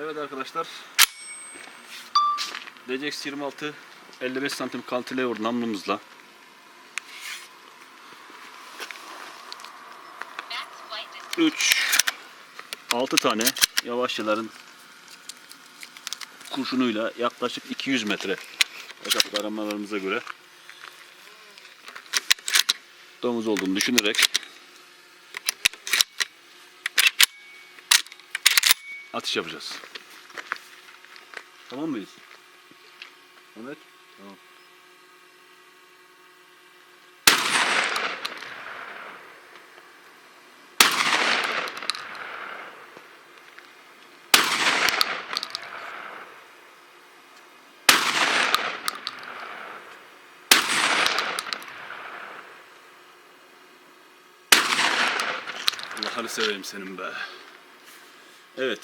Evet arkadaşlar. DCX 26 55 santim cantilever namlumuzla 3 6 tane yavaşçıların kurşunuyla yaklaşık 200 metre hesaplı aramalarımıza göre domuz olduğunu düşünerek atış yapacağız. Tamam mıyız? Evet. Tamam. Allah'ını seveyim senin be. Evet.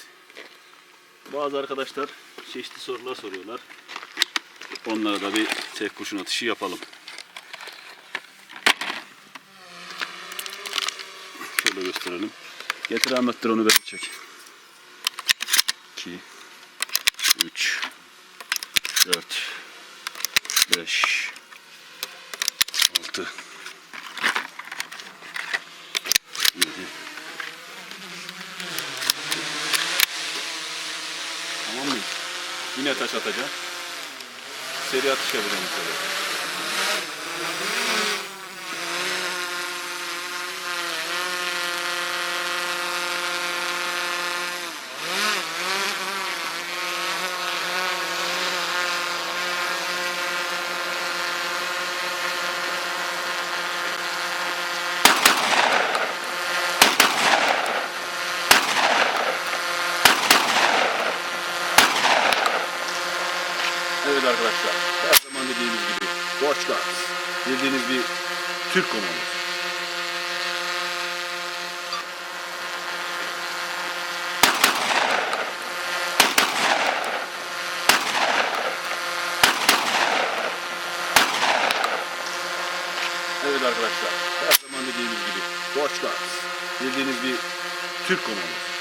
Bazı arkadaşlar çeşitli sorular soruyorlar. Onlara da bir tek kurşun atışı yapalım. Şöyle gösterelim. Getir Ahmet drone'u ben çek. 2 3 4 5 6 Yine taş atacağım. Seri atış yapacağım bu. Evet arkadaşlar, her zaman dediğimiz gibi Guards, bildiğiniz bir Türk komandosu. Evet arkadaşlar, her zaman dediğimiz gibi Guards, bildiğiniz bir Türk komandosu.